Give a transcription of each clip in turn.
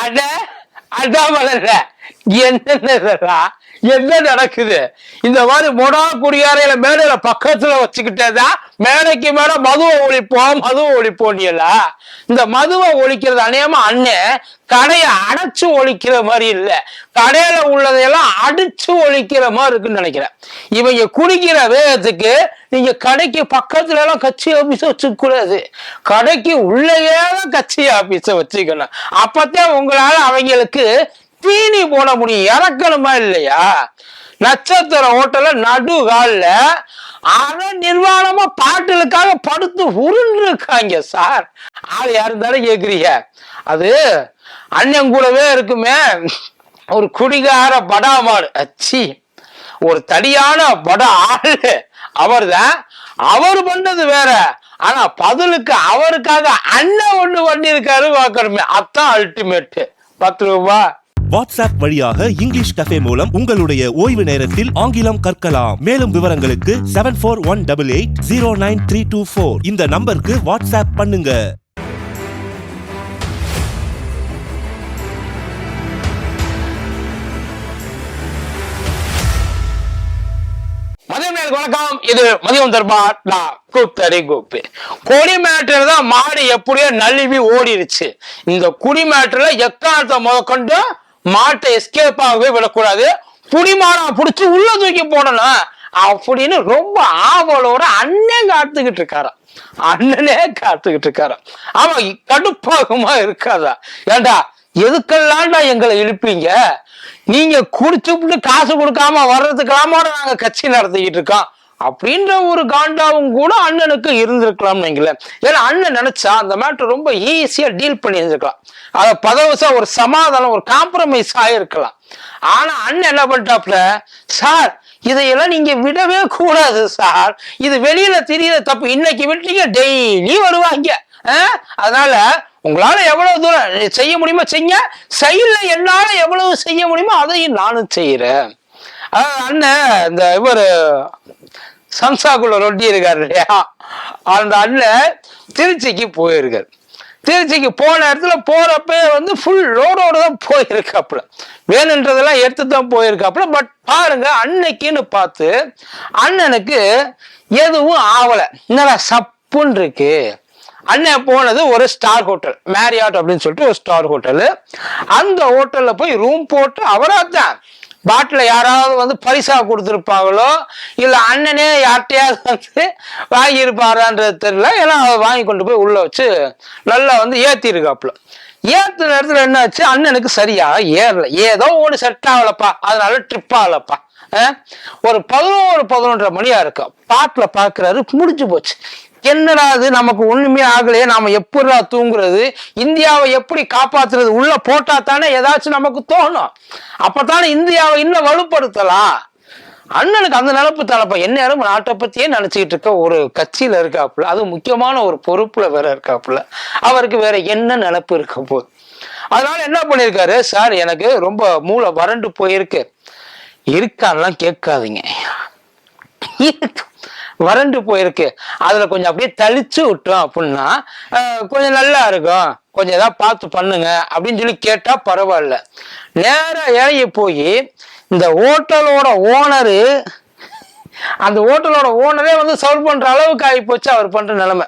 அட அடாமல என்னென்னதெல்லாம் என்ன நடக்குது? இந்த மாதிரி மொடா குடியாரையில மேடையில பக்கத்துல வச்சுக்கிட்டேதான் மேடைக்கு மேல மதுவை ஒழிப்போம் மதுவை ஒழிப்போம் இந்த மதுவை ஒழிக்கிறது அநேகமா அண்ணன் கடையை அடைச்சு ஒழிக்கிற மாதிரி இல்ல. கடையில உள்ளதையெல்லாம் அடிச்சு ஒழிக்கிற மாதிரி இருக்குன்னு நினைக்கிறேன். இவங்க குடிக்கிற வேகத்துக்கு நீங்க கடைக்கு பக்கத்துல எல்லாம் கட்சி ஆபீஸ வச்சுக்கூடாது கடைக்கு உள்ளேயே கட்சி ஆபீஸ வச்சுக்கணும். அப்பத்தான் உங்களால அவங்களுக்கு தீனி போட முடியும். இறக்கணுமா இல்லையா? நட்சத்திர ஹோட்டல நடு கால்ல அரை நிர்வாணமா பாட்டுகளுக்காக படுத்து உருண்டு இருக்காங்க சார். ஆள் யாரு தானே கேக்குறீங்க. அது அண்ணன் கூடவே இருக்குமே. ஒரு குடிகார படாமாடு அச்சி. ஒரு தடியான பட ஆளு. அவர்தான். அவர் பண்ணது வேற. ஆனா பதிலுக்கு அவருக்காக அண்ணன் ஒண்ணு பண்ணிருக்காரு பார்க்கணுமே. அதான் அல்டிமேட் பத்து ரூபாய் வாட்ஸ்அப் வழியாக இங்கிலீஷ் கஃபே மூலம் உங்களுடைய ஓய்வு நேரத்தில் ஆங்கிலம் கற்கலாம். மேலும் விவரங்களுக்கு seven four one double eight zero nine three two four இந்த நம்பருக்கு வாட்ஸ்அப் பண்ணுங்க. வணக்கம். இது மதியம் தர்பார். நான் கூத்தரி கூப்பு கொடி மேட்டர் தான் மாடு எப்படியோ நழுவி ஓடிருச்சு. இந்த குடி மேட்டர்ல எக்காலத்தை முதற்கொண்டு மாட்டை எஸ்கேப் ஆகவே விடக்கூடாது. புடி பிடிச்சி புடிச்சு உள்ள தூக்கி போடணும். அப்படின்னு ரொம்ப ஆவலோட அண்ணன் காத்துக்கிட்டு இருக்காராம். அண்ணனே காத்துக்கிட்டு இருக்காராம். ஆமா கடுப்பாகமா இருக்காதா? ஏண்டா எதுக்கெல்லாம்டா எங்களை இழுப்பீங்க? நீங்க குடிச்சு காசு கொடுக்காம வர்றதுக்கெல்லாமோட நாங்க கட்சி நடத்திக்கிட்டு இருக்கோம்? அப்படின்ற ஒரு காண்டாவும் கூட அண்ணனுக்கு இருந்திருக்கலாம் வைங்களேன். ஏன்னா அண்ணன் நினைச்சா அந்த மேட்டர் ரொம்ப ஈஸியா டீல் பண்ணி இருந்திருக்கலாம் அதை பதவசா ஒரு சமாதானம் ஒரு காம்ப்ரமைஸ் ஆயிருக்கலாம். ஆனா அண்ணன் என்ன பண்ணிட்டாப்ல சார் இதையெல்லாம் நீங்க விடவே கூடாது சார். இது வெளியில தெரியல தப்பு. இன்னைக்கு விட்டீங்க டெய்லி வருவாங்க. அதனால உங்களால எவ்வளவு தூரம் செய்ய முடியுமோ செய்ய செயல்ல என்னால எவ்வளவு செய்ய முடியுமோ அதையும் நானும் செய்யறேன். அண்ணன் இந்த இவர் சம்சாக்குள்ள ரொட்டி இருக்காரு இல்லையா? அந்த அண்ணன் திருச்சிக்கு போயிருக்காரு. திருச்சிக்கு போன இடத்துல போறப்ப வந்து ஃபுல் ரோடோட தான் போயிருக்காப்புல. வேணுன்றதெல்லாம் எடுத்து தான் போயிருக்காப்புல. பட் பாருங்க அன்னைக்குன்னு பார்த்து அண்ணனுக்கு எதுவும் ஆகலை என்னடா சப்புன்னு இருக்கு? அண்ணன் போனது ஒரு ஸ்டார் ஹோட்டல் மேரியாட் அப்படின்னு சொல்லிட்டு ஒரு ஸ்டார் ஹோட்டலு அந்த ஹோட்டலில் போய் ரூம் போட்டு அவராக தான் பாட்டில் யாராவது வந்து பரிசா கொடுத்துருப்பாங்களோ இல்லை அண்ணனே யார்கிட்டயாவது வந்து வாங்கியிருப்பாரான்றது தெரியல. ஏன்னா வாங்கி கொண்டு போய் உள்ளே வச்சு நல்லா வந்து ஏற்றிருக்காப்புல ஏற்ற நேரத்தில் என்னாச்சு? என்ன ஆச்சு அண்ணனுக்கு சரியாக ஏறல. ஏதோ ஒன்று செட் ஆகலப்பா. அதனால ட்ரிப் ஆகலப்பா. ஒரு பதினோரு பதினொன்றரை மணியா இருக்கும் பாட்டில் பார்க்குறாரு முடிஞ்சு போச்சு. என்னடா அது நமக்கு ஒண்ணுமே ஆகலையே. நாம எப்படிடா தூங்குறது? இந்தியாவை எப்படி காப்பாத்துறது? உள்ள போட்டா தானே ஏதாச்சும் நமக்கு தோணும். அப்பதானே இந்தியாவை இன்னும் வலுப்படுத்தலாம். அண்ணனுக்கு அந்த நினப்பு தலைப்ப எந்நேரம் நாட்டை பத்தியே நினைச்சுக்கிட்டு இருக்க ஒரு கட்சியில இருக்காப்புல அது முக்கியமான ஒரு பொறுப்புல வேற இருக்காப்புல அவருக்கு வேற என்ன நினப்பு இருக்க போகுது? அதனால என்ன பண்ணிருக்காரு சார் எனக்கு ரொம்ப மூளை வறண்டு போயிருக்கு. இருக்கான்லாம் கேட்காதீங்க. வறண்டு போயிருக்கு. அதுல கொஞ்சம் அப்படியே தளிச்சு விட்டோம் அப்படின்னா கொஞ்சம் நல்லா இருக்கும். கொஞ்சம் ஏதாவது பார்த்து பண்ணுங்க அப்படின்னு சொல்லி கேட்டா பரவாயில்ல. நேரா இறங்கி போய் இந்த ஹோட்டலோட ஓனரு அந்த ஹோட்டலோட ஓனரே வந்து சர்வ் பண்ற அளவுக்கு ஆகி போச்சு அவர் பண்ற நிலைமை.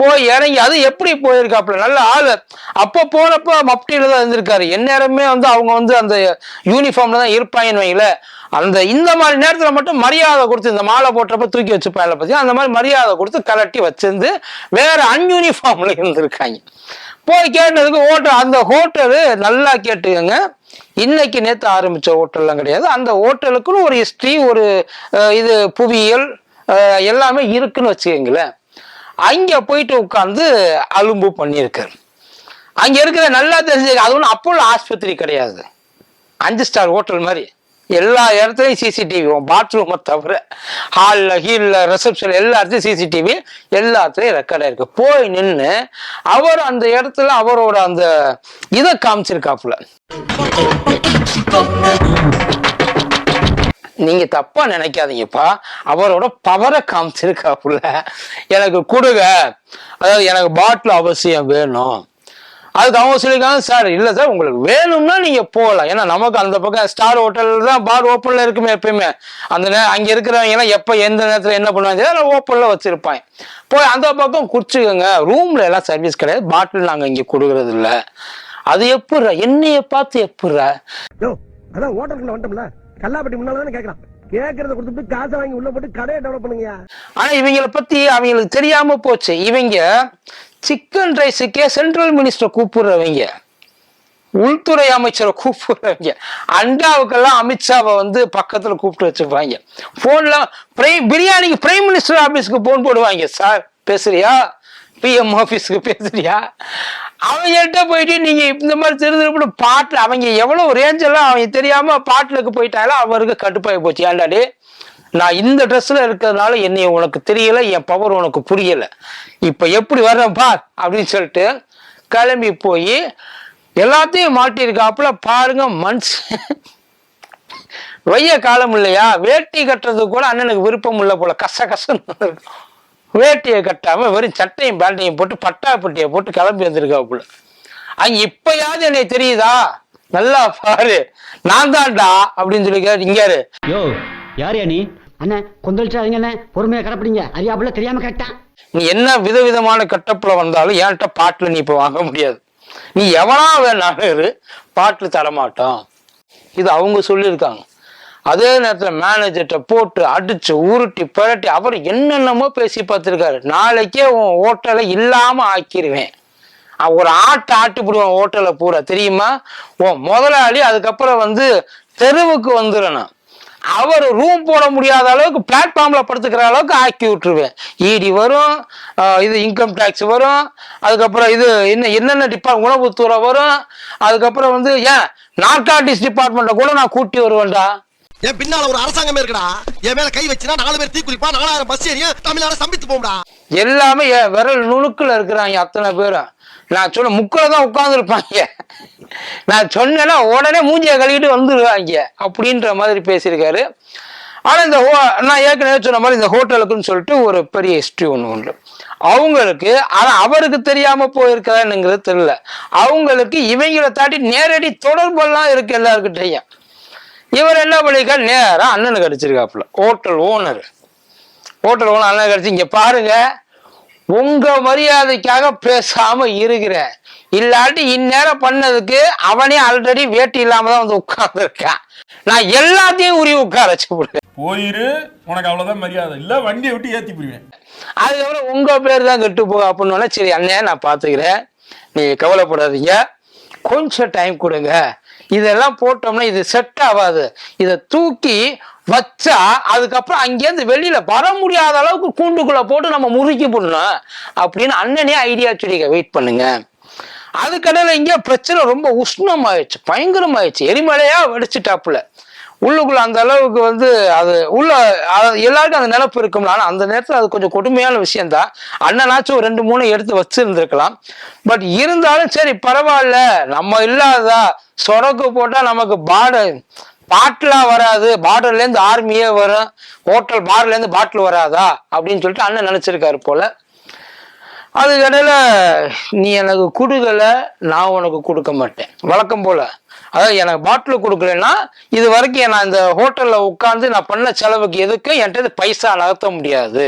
போய் இறங்கி அது எப்படி போயிருக்காப்புல? நல்ல ஆளு. அப்ப போனப்ப மப்டியில தான் இருந்திருக்காரு. எந்நேரமே வந்து அவங்க வந்து அந்த யூனிஃபார்ம்ல தான் இருப்பாங்கன்னு வைங்களேன். அந்த இந்த மாதிரி நேரத்தில் மட்டும் மரியாதை கொடுத்து இந்த மாலை போட்டப்ப தூக்கி வச்சுப்பாங்க பற்றி அந்த மாதிரி மரியாதை கொடுத்து கலட்டி வச்சிருந்து வேற அன்யூனிஃபார்ம்ல இருந்திருக்காங்க. போய் கேட்டதுக்கு ஹோட்டல் அந்த ஹோட்டலு நல்லா கேட்டுக்கங்க. இன்னைக்கு நேற்று ஆரம்பித்த ஹோட்டல்லாம் கிடையாது. அந்த ஹோட்டலுக்குன்னு ஒரு ஹிஸ்ட்ரி ஒரு இது புவியியல் எல்லாமே இருக்குன்னு வச்சுக்கோங்களேன். அங்கே போயிட்டு உட்காந்து அலும்பு பண்ணியிருக்காரு. அங்கே இருக்கிற நல்லா தெரிஞ்சு அது ஒன்றும் அப்போல்லாம் ஆஸ்பத்திரி கிடையாது. அஞ்சு ஸ்டார் ஹோட்டல் மாதிரி. எல்லா இடத்துலையும் சிசிடிவி பாத்ரூமை தவிர ஹாலில் ஹீலில் ரிசப்ஷன் எல்லா இடத்துலையும் சிசிடிவி எல்லாத்துலேயும் ரெக்கார்ட் இருக்கு. போய் நின்று அவர் அந்த இடத்துல அவரோட அந்த இதை காமிச்சிருக்காப்புல. நீங்க தப்பா நினைக்காதீங்கப்பா. அவரோட பவரை காமிச்சிருக்காப்புல. எனக்கு கொடுங்க. அதாவது எனக்கு பாட்டில் அவசியம் வேணும். அதுக்கு அவங்க சொல்லியிருக்காங்க சார் இல்லை சார் உங்களுக்கு வேணும்னா நீங்கள் போகலாம். ஏன்னா நமக்கு அந்த பக்கம் ஸ்டார் ஹோட்டல் தான் பார் ஓப்பனில் இருக்குமே எப்பயுமே. அந்த நே அங்கே இருக்கிறவங்க எல்லாம் எந்த நேரத்தில் என்ன பண்ணுவாங்க அதை ஓப்பனில் வச்சுருப்பேன் போய் அந்த பக்கம் குடிச்சுக்கோங்க. ரூமில் எல்லாம் சர்வீஸ் கிடையாது. பாட்டில் நாங்கள் இங்கே கொடுக்கறது இல்லை. அது எப்படிரா என்னைய பார்த்து எப்படிரா அதான் ஹோட்டலுக்குள்ள வந்துட்டோம்ல. கல்லாப்பட்டி முன்னால தானே கேட்கலாம் கேக்குறத கொடுத்துட்டு காசை வாங்கி உள்ள போட்டு கடையை டெவலப் பண்ணுங்க ஆனா இவங்கள பத்தி அவங்களுக்கு தெரியாம போச்சு. இவங்க சிக்கன் ரைஸுக்கே சென்ட்ரல் மினிஸ்டர் கூப்பிடுறவங்க. உள்துறை அமைச்சரை கூப்பிடுறவங்க. அண்டாவுக்கெல்லாம் அமித்ஷாவை வந்து பக்கத்துல கூப்பிட்டு வச்சுப்பாங்க போன்ல பிரைம் பிரியாணிக்கு பிரைம் மினிஸ்டர் ஆபீஸ்க்கு போன் போடுவாங்க. சார் பேசுறியா? பிஎம் ஆபீஸ்க்கு பேசுறியா? அவங்கள்ட்ட போயிட்டு நீங்க இந்த மாதிரி திரு திருப்பி பாட்டுல அவங்க எவ்வளவு ரேஞ்ச் எல்லாம் அவங்க தெரியாம பாட்டுலுக்கு போயிட்டாலும் அவருக்கு கட்டுப்பாய் போச்சு. ஏண்டாடி நான் இந்த ட்ரெஸ்ல இருக்கிறதுனால என்னை உனக்கு தெரியல என் பவர் உனக்கு புரியல. இப்ப எப்படி வர்றேன் பார் அப்படின்னு சொல்லிட்டு கிளம்பி போய் எல்லாத்தையும் மாட்டியிருக்காப்புல பாருங்க மனுஷன் வெய்ய காலம் இல்லையா? வேட்டி கட்டுறதுக்கு கூட அண்ணனுக்கு விருப்பம் இல்லை போல கச கசன்னு வேட்டியை கட்டாம வெறும் சட்டையும் பேண்டையும் போட்டு பட்டாப்பட்டியை போட்டு கிளம்பி வந்திருக்காப்புல அங்க இப்பயாவது என்னை தெரியுதா? நல்லா பாரு. நான் தான்டா அப்படின்னு சொல்லி இங்காரு யோ யாரையா நீ? அண்ணே கொந்தளிச்சாதீங்க அண்ணே. பொறுமையா கிடப்பிடிங்க. அறியாப்புல தெரியாம கேட்டேன். நீ என்ன விதவிதமான கட்டப்புல வந்தாலும் என்கிட்ட பாட்டில் நீ இப்ப வாங்க முடியாது. நீ எவனா வேணாலும் இரு. பாட்டில் தரமாட்டோம். இது அவங்க சொல்லியிருக்காங்க. அதே நேரத்தில் மேனேஜர்கிட்ட போட்டு அடிச்சு உருட்டி பிரட்டி அவர் என்னென்னமோ பேசி பார்த்துருக்காரு. நாளைக்கே உன் ஹோட்டலை இல்லாமல் ஆக்கிடுவேன் ஒரு ஆட்டை ஆட்டி ஹோட்டலை பூரா தெரியுமா? உன் முதலாளி அதுக்கப்புறம் வந்து தெருவுக்கு வந்துடணும் அவர் ரூம் போட முடியாத அளவுக்கு பிளாட்ஃபார்ம்ல படுத்துக்கிற அளவுக்கு ஆக்கி விட்டுருவேன். இடி வரும் இது இன்கம் டேக்ஸ் வரும் அதுக்கப்புறம் இது என்ன என்னென்ன டிபார்ட் உணவுத்துறை வரும் அதுக்கப்புறம் வந்து ஏன் நார்காட்டிக்ஸ் டிபார்ட்மெண்ட்டை கூட நான் கூட்டி வருவேன்டா. என் பின்னால ஒரு அரசாங்கமே இருக்குடா. என் மேல கை வச்சுனா நாலு பேர் தீ குளிப்பா நாலாயிரம் பஸ் ஏறியும் தமிழ்நாடு சம்பித்து போம்டா எல்லாமே என் விரல் நுணுக்குல இருக்கிறாங்க அத்தனை பேரும். நான் சொன்ன முக்கில் தான் உட்காந்துருப்பாங்க நான் சொன்னேன்னா உடனே மூஞ்சியை கழுவிட்டு வந்துடுவாங்க அப்படின்ற மாதிரி பேசியிருக்காரு. ஆனால் இந்த ஹோ- நான் ஏற்கனவே சொன்ன மாதிரி இந்த ஹோட்டலுக்குன்னு சொல்லிட்டு ஒரு பெரிய ஹிஸ்ட்ரி ஒன்று உண்டு. அவங்களுக்கு ஆனால் அவருக்கு தெரியாமல் போயிருக்காருங்கிறது தெரியல. அவங்களுக்கு இவங்களை தாண்டி நேரடி தொடர்பெல்லாம் இருக்கு எல்லாருக்கிட்டையும் இவர் என்ன பண்ணிருக்காரு? நேரா அண்ணனுக்கு அடிச்சிருக்காப்புல ஹோட்டல் ஓனர் ஹோட்டல் ஓனர் அண்ணன் கடிச்சு இங்க பாருங்க உங்க மரியாதைக்காக பேசாம இருக்கிறேன். இல்லாட்டி இந்நேரம் பண்ணதுக்கு அவனே ஆல்ரெடி வேட்டி இல்லாம தான் வந்து உட்கார்ந்துருக்கான். நான் எல்லாத்தையும் உரி உட்கார வச்சு போயிரு உனக்கு அவ்வளவுதான் மரியாதை. இல்ல வண்டியை விட்டு ஏத்தி போயிருவேன். அதுக்கப்புறம் உங்க பேர் தான் கெட்டு போக அப்படின்னு சரி அண்ணே நான் பாத்துக்கிறேன். நீங்க கவலைப்படாதீங்க. கொஞ்சம் டைம் கொடுங்க. இதெல்லாம் போட்டோம்னா இது செட் ஆகாது. இதை தூக்கி வச்சா அதுக்கப்புறம் அங்கேருந்து வெளியில வர முடியாத அளவுக்கு கூண்டுக்குள்ள போட்டு நம்ம முறுக்கி போடணும். அப்படின்னு அண்ணனே ஐடியா சொல்லிக்க வெயிட் பண்ணுங்க. அதுக்கடையில இங்கே பிரச்சனை ரொம்ப உஷ்ணமாயிடுச்சு பயங்கரமாயிடுச்சு. எரிமலையா வெடிச்சிட்டாப்புல. உள்ளுக்குள்ள அந்த அளவுக்கு வந்து அது உள்ள அது எல்லாருக்கும் அந்த நினப்பு இருக்கும்ல. ஆனா அந்த நேரத்தில் அது கொஞ்சம் கொடுமையான விஷயம்தான். அண்ணனாச்சும் ஒரு ரெண்டு மூணு எடுத்து வச்சிருந்துருக்கலாம். பட் இருந்தாலும் சரி பரவாயில்ல. நம்ம இல்லாததா? சொரக்கு போட்டால் நமக்கு பார்டர் பாட்டிலாக வராது. பார்டர்லேருந்து ஆர்மியே வரும். ஹோட்டல் பார்லேருந்து பாட்டில் வராதா? அப்படின்னு சொல்லிட்டு அண்ணன் நினச்சிருக்காரு போல. அதுக்கடையில் நீ எனக்கு கொடுக்கலை நான் உனக்கு கொடுக்க மாட்டேன். வழக்கம் போல். அதாவது எனக்கு பாட்டில் கொடுக்கலன்னா இது வரைக்கும் நான் இந்த ஹோட்டலில் உட்காந்து நான் பண்ண செலவுக்கு எதுக்கும் என்கிட்ட பைசா நகர்த்த முடியாது.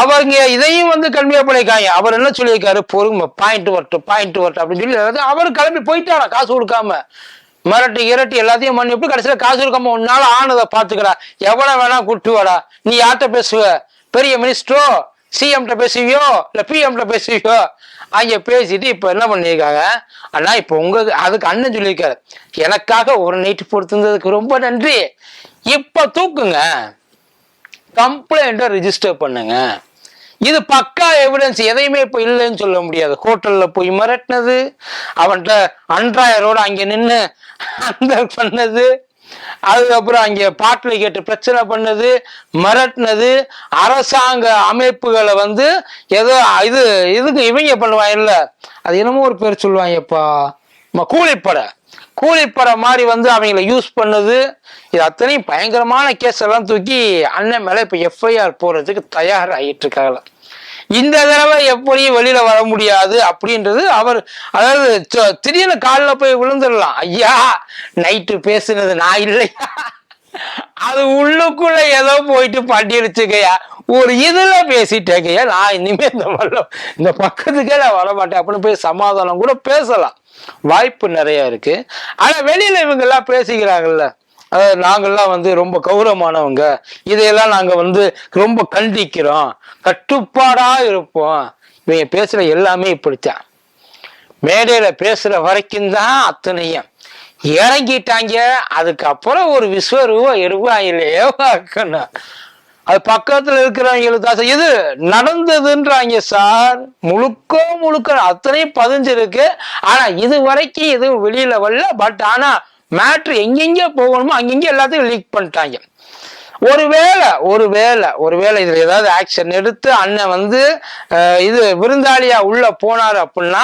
அவங்க இதையும் வந்து கல்வியா பண்ணியிருக்காங்க. அவர் என்ன சொல்லியிருக்காரு? பொறுமை பாயிண்ட் வரட்டும் பாயிண்ட் வரட்டும் அப்படின்னு சொல்லி அவர் கிளம்பி போயிட்டாரா? காசு கொடுக்காம. மிரட்டி இரட்டி எல்லாத்தையும் பண்ணி எப்படி கடைசியில் காசு கொடுக்காம உன்னால ஆனதை பார்த்துக்கடா. எவ்வளோ வேணா கூட்டு வாடா. நீ யார்கிட்ட பேசுவ? பெரிய மினிஸ்டரோ சிஎம்கிட்ட பேசுவியோ? இல்லை பிஎம்கிட்ட பேசுவியோ? அங்க பேசிட்டு இப்ப என்ன பண்ணிருக்காங்க? அண்ணா இப்ப உங்க அதுக்கு அண்ணன் சொல்லியிருக்காரு. எனக்காக ஒரு நைட்டு பொறுத்திருந்ததுக்கு ரொம்ப நன்றி. இப்ப தூக்குங்க. கம்ப்ளைண்ட்டை ரிஜிஸ்டர் பண்ணுங்க. இது பக்கா எவிடன்ஸ் எதையுமே இப்ப இல்லைன்னு சொல்ல முடியாது. ஹோட்டல்ல போய் மிரட்டினது அவன்கிட்ட அன்றாயரோட அங்க நின்று அந்த பண்ணது அதுக்கப்புறம் அங்கே பாட்டில் கேட்டு பிரச்சனை பண்ணது மிரட்டினது அரசாங்க அமைப்புகளை வந்து ஏதோ இது இதுக்கு இவங்க பண்ணுவாங்க இல்லை. அது என்னமோ ஒரு பேர் சொல்லுவாங்கப்பா. ம- கூலிப்படை. கூலிப்படை மாதிரி வந்து அவங்கள யூஸ் பண்ணது. இது அத்தனையும் பயங்கரமான கேஸ் எல்லாம் தூக்கி அண்ணன் மேலே இப்போ எஃப்ஐஆர் போறதுக்கு தயாராகிட்டு இருக்காங்க. இந்த தடவை எப்படியும் வெளியில வர முடியாது அப்படின்றது அவர் அதாவது திடீர்னு காலில் போய் விழுந்துடலாம். ஐயா நைட்டு பேசுனது நான் இல்லையா அது உள்ளுக்குள்ள ஏதோ போயிட்டு பண்ணிருச்சுக்கையா ஒரு இதுல பேசிட்டேங்கய்யா. நான் இனிமே இந்த வரல இந்த பக்கத்துக்கே நான் வரமாட்டேன். அப்படின்னு போய் சமாதானம் கூட பேசலாம். வாய்ப்பு நிறைய இருக்கு. ஆனா வெளியில இவங்க எல்லாம் பேசிக்கிறாங்கல்ல. அதாவது வந்து ரொம்ப கௌரவமானவங்க. இதையெல்லாம் நாங்க வந்து ரொம்ப கண்டிக்கிறோம். கட்டுப்பாடா இருப்போம். இவங்க பேசுற எல்லாமே இப்படித்தான். மேடையில பேசுற வரைக்கும் தான் அத்தனையும். இறங்கிட்டாங்க அதுக்கப்புறம் ஒரு விஸ்வரூபம் எருவாயிலேயே பார்க்கணும் அது பக்கத்துல இருக்கிறவங்களுக்கு தான் சார் இது நடந்ததுன்றாங்க சார். முழுக்க முழுக்க அத்தனையும் பதிஞ்சிருக்கு. ஆனா இது வரைக்கும் எதுவும் வெளியில வரல. பட் ஆனா மேட்ரு எங்கெங்கே போகணுமோ அங்கெங்கே எல்லாத்தையும் லீக் பண்ணிட்டாங்க. ஒருவேளை ஒருவேளை ஒருவேளை இதில் ஏதாவது ஆக்ஷன் எடுத்து அண்ணன் வந்து இது விருந்தாளியா உள்ள போனார் அப்படின்னா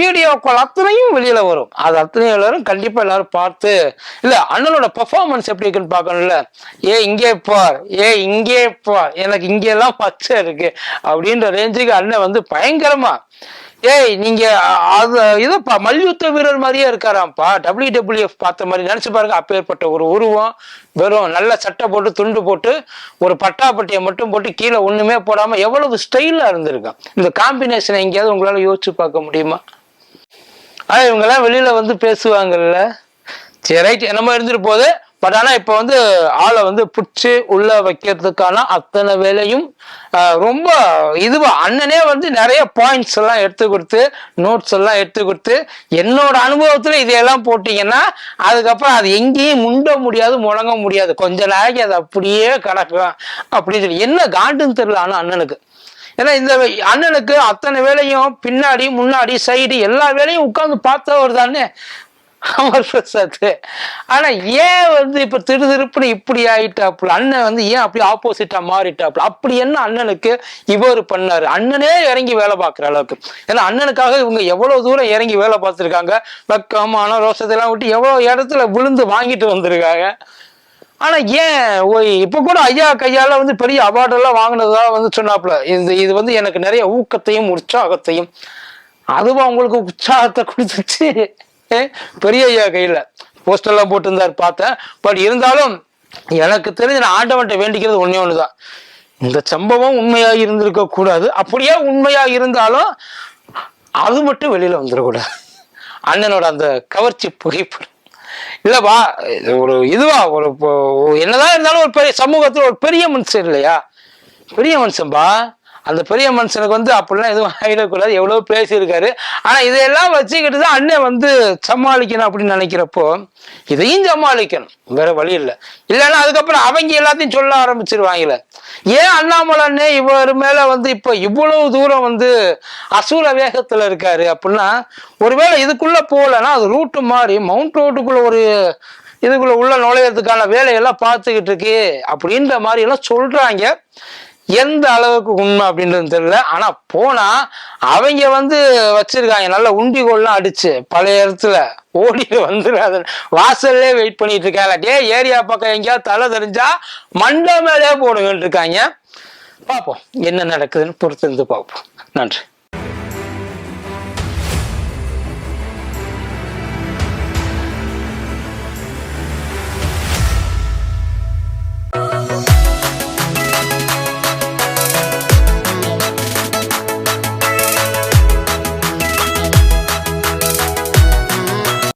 வீடியோக்கள் அத்தனையும் வெளியில வரும். அது அத்தனையும் எல்லாரும் கண்டிப்பா எல்லாரும் பார்த்து இல்ல அண்ணனோட பெர்ஃபார்மன்ஸ் எப்படி இருக்குன்னு பார்க்கணும்ல. ஏ இங்கே பார். ஏ இங்கே பார். எனக்கு இங்க எல்லாம் பச்சை இருக்கு. அப்படின்ற ரேஞ்சுக்கு அண்ணன் வந்து பயங்கரமா ஏய் நீங்க அது இதப்பா மல்யுத்த வீரர் மாதிரியே இருக்காராம்ப்பா. டபிள்யூ டபிள்யூஎஃப் பார்த்த மாதிரி நினைச்சு பாருங்க. அப்பேற்பட்ட ஒரு உருவம் வெறும் நல்ல சட்டை போட்டு துண்டு போட்டு ஒரு பட்டாப்பட்டியை மட்டும் போட்டு கீழே ஒண்ணுமே போடாம எவ்வளவு ஸ்டைலா இருந்திருக்கான் இந்த காம்பினேஷனை எங்கேயாவது உங்களால யோசிச்சு பார்க்க முடியுமா? ஆனா இவங்கெல்லாம் வெளியில வந்து பேசுவாங்கல்ல. சரி ரைட் என்னமோ இருந்துட்டு போகுது. பட் ஆனால் இப்போ வந்து ஆளை வந்து பிடிச்சி உள்ள வைக்கிறதுக்கான அத்தனை வேலையும் ரொம்ப இதுவா அண்ணனே வந்து நிறைய பாயிண்ட்ஸ் எல்லாம் எடுத்து கொடுத்து நோட்ஸ் எல்லாம் எடுத்து கொடுத்து என்னோட அனுபவத்தில் இதையெல்லாம் போட்டிங்கன்னா அதுக்கப்புறம் அது எங்கேயும் முண்ட முடியாது முழங்க முடியாது. கொஞ்ச நாளைக்கு அது அப்படியே கிடக்கும் அப்படின்னு சொல்லி என்ன காண்டுன்னு தெரியல ஆனால் அண்ணனுக்கு. ஏன்னா இந்த அண்ணனுக்கு அத்தனை வேலையும் பின்னாடி முன்னாடி சைடு எல்லா வேலையும் உட்காந்து பார்த்தவர் தானே. அமர் பிரசாத் ஆனா ஏன் வந்து இப்ப திருதிருப்புன்னு இப்படி ஆயிட்டாப்புல? அண்ணன் வந்து ஏன் அப்படி ஆப்போசிட்டா மாறிட்டாப்புல? அப்படி என்ன அண்ணனுக்கு இவர் பண்ணாரு? அண்ணனே இறங்கி வேலை பார்க்குற அளவுக்கு. ஏன்னா அண்ணனுக்காக இவங்க எவ்வளவு தூரம் இறங்கி வேலை பார்த்துருக்காங்க? வெக்கமான ரோசத்தெல்லாம் விட்டு எவ்வளவு இடத்துல விழுந்து வாங்கிட்டு வந்திருக்காங்க. ஆனா ஏன் ஓய் இப்ப கூட ஐயா கையால வந்து பெரிய அவார்டெல்லாம் வாங்கினதா வந்து சொன்னாப்புல. இது இது வந்து எனக்கு நிறைய ஊக்கத்தையும் உற்சாகத்தையும். அதுவும் அவங்களுக்கு உற்சாகத்தை கொடுத்துச்சு. பெரிய ஐயா கையில். போஸ்டர்லாம் போட்டிருந்தார் பார்த்தேன். பட் இருந்தாலும் எனக்கு தெரிஞ்சு நான் ஆண்டவன்ட்ட வேண்டிக்கிறது ஒன்றே ஒன்று தான் இந்த சம்பவம் உண்மையாக இருந்திருக்க கூடாது. அப்படியே உண்மையாக இருந்தாலும் அது மட்டும் வெளியில் வந்துடக்கூடாது. அண்ணனோட அந்த கவர்ச்சி புகைப்படம். இல்லைவா இது ஒரு இதுவா ஒரு இப்போ என்னதான் இருந்தாலும் ஒரு பெரிய சமூகத்தில் ஒரு பெரிய மனுஷன் இல்லையா? பெரிய மனுஷன்பா அந்த பெரிய மனுஷனுக்கு வந்து அப்படிலாம் எதுவும் ஆகிடக்கூடாது எவ்வளோ பேசியிருக்காரு. ஆனால் இதையெல்லாம் வச்சுக்கிட்டு தான் அண்ணன் வந்து சமாளிக்கணும் அப்படின்னு நினைக்கிறப்போ இதையும் சமாளிக்கணும். வேற வழி இல்லை. இல்லைன்னா அதுக்கப்புறம் அவங்க எல்லாத்தையும் சொல்ல ஆரம்பிச்சிருவாங்கல்ல ஏன் அண்ணாமலை அண்ணே இவர் மேலே வந்து இப்போ இவ்வளவு தூரம் வந்து அசூர வேகத்தில் இருக்காரு அப்படின்னா ஒருவேளை இதுக்குள்ளே போகலன்னா அது ரூட்டு மாதிரி மவுண்ட் ரோட்டுக்குள்ளே ஒரு இதுக்குள்ள உள்ள நுழையிறதுக்கான வேலையெல்லாம் பார்த்துக்கிட்டு இருக்கு அப்படின்ற மாதிரி எல்லாம் சொல்றாங்க. எந்த அளவுக்கு உண்மை அப்படின்றது தெரியல. ஆனா போனா அவங்க வந்து வச்சிருக்காங்க. நல்ல உண்டிகோல்லாம் அடிச்சு. பழைய இடத்துல ஓடி வந்துடாது வாசல்லே வெயிட் பண்ணிட்டு இருக்காங்க. டே ஏரியா பக்கம் எங்கேயாவது தலை தெரிஞ்சா மண்டை மேலே போடுங்கன்னு இருக்காங்க. பார்ப்போம் என்ன நடக்குதுன்னு பொறுத்திருந்து பார்ப்போம். நன்றி.